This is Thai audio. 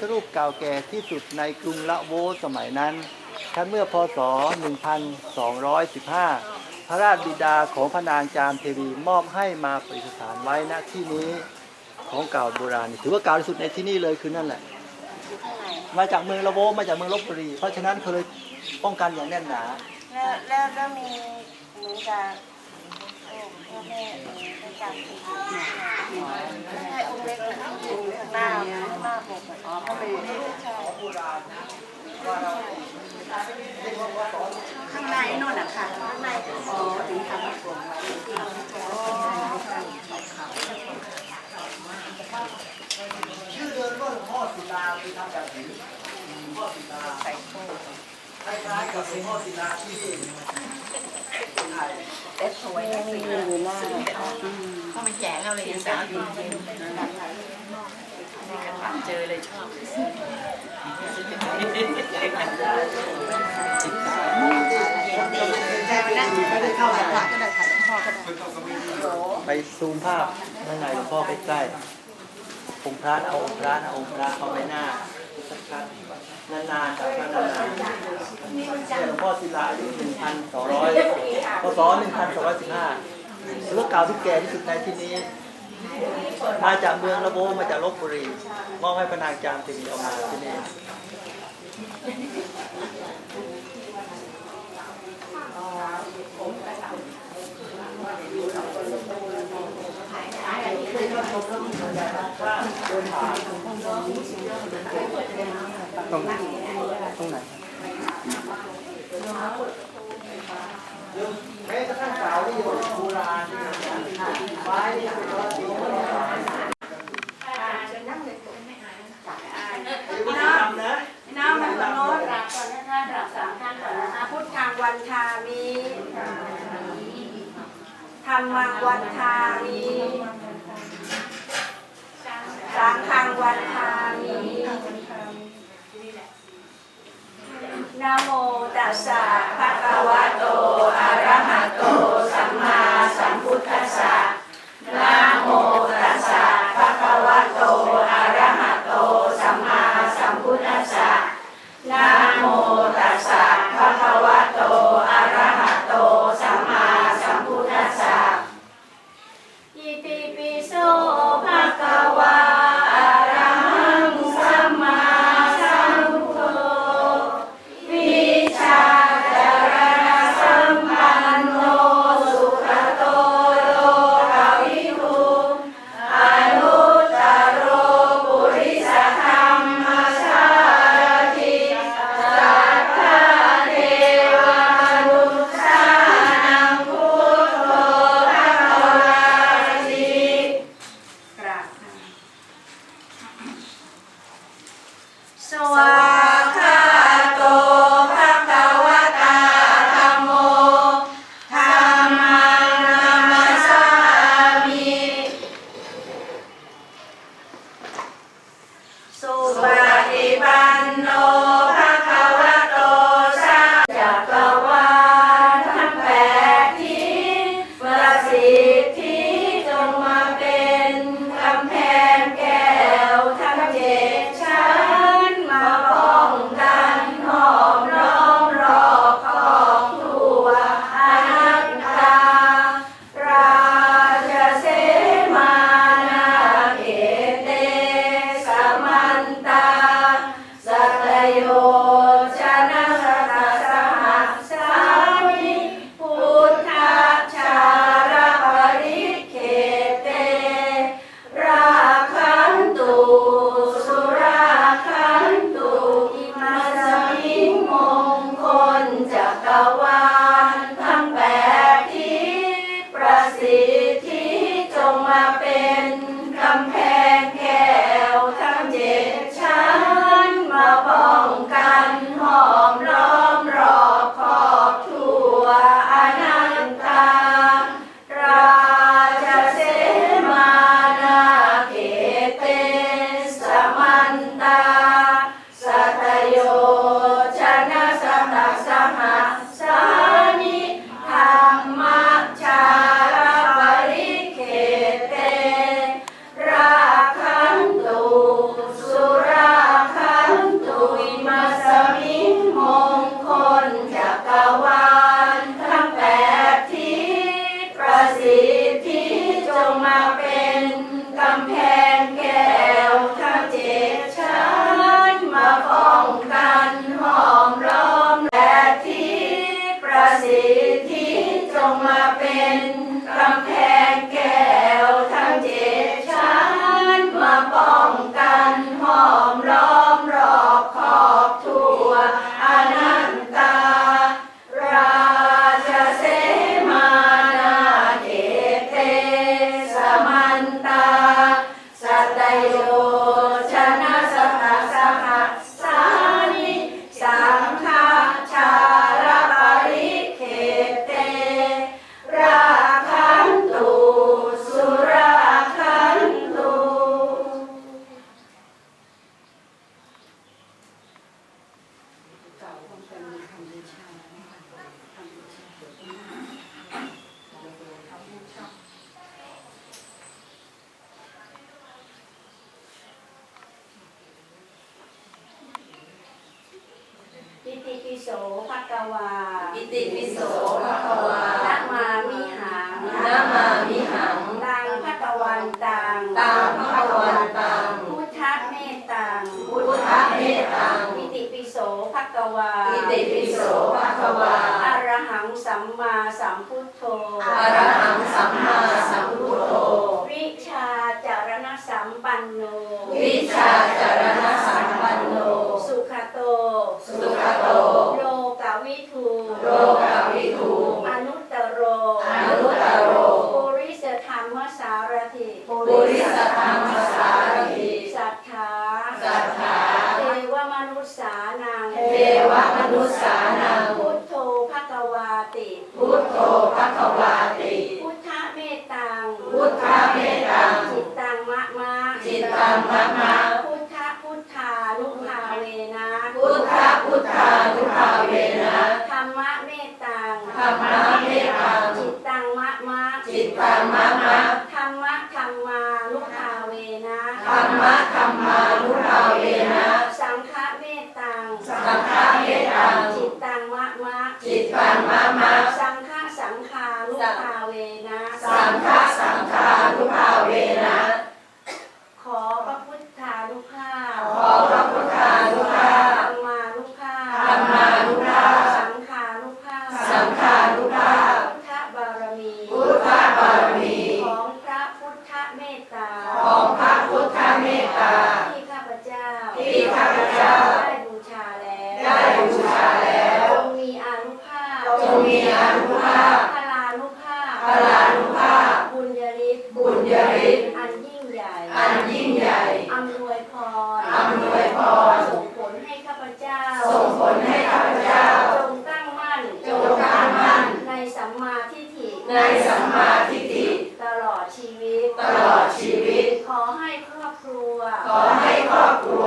ธรูปเก่าแก่ที่สุดในกรุงละโวสมัยนั้นทั้งเมื่อพศ 1215 พระราชบิดาของพระนางจามเทวีมอบให้มาประดิษฐานไว้ณที่นี้ของเก่าโบราณ ถือว่าเก่าที่สุดในที่นี่เลยคือนั่นแหละ มาจากเมืองละโวมาจากเมืองลบบุรี เพราะฉะนั้นเขาเลยป้องกันอย่างแน่นหนา แล้วแล้วแล้วมีเหมือนกับ แม่เออพระจันทร์ให้องค์เล็กอยู่ข้างหน้าข้างหน้าปกอ๋อพระแม่ใช่ข้างในนู่นน่ะค่ะข้างในอ๋อถึงทำให้ผมไว้ชื่อเดิมก็หลวงพ่อศิลาคือทำจากหินหลวงพ่อศิลาใส่โซ่ คล้ายๆกับหลวงพ่อศิลาที่ไทยเอสสวยนะสีอยู่หน้าเพรามันแจกเราเลยสาวอยู่เย็นเจอเลยชอบไปซูมภาพข้างในหลวงพ่อใกล้ๆองค์พระเอาองค์พระนะองค์พระเอาไว้หน้าชักครั้ นานๆครับนานๆเนี่ยหลวงพ่อศิลาอายุ1,200พศ1,215ถือว่าเก่าที่แก่ที่สุดในที่นี้ มาจากเมืองระโบมาจากลบบุรีมอบให้พระนางจามเทวีเอามาที่นี่ ตรงตรงไหนแม้กระทั่งสาที่อยู่โบราณไม้นี่เป็นร้อยปีแล้วไม่ทำนะน้ำมันโน้ตกราบก่อนนะคะกราบสามท่านก่อนนะคะพุทธังวันทามีธรรมังวันทามี ปิโสภควา อิติปิโสภควานะมามิหังนะมามิหังตังภควันตังตังภควันตังพุทธเมตตังพุทธเมตตังอิติปิโสภควา อิติปิโสภควาอรหังสัมมาสัมพุทโธอรหังสัมมาสัมพุทโธ วิชาจารณสัมปันโน วิชาจารณ นะ สังฆสังฆานุภาเวนะ ให้ครอบครัว ขอให้ครอบครัว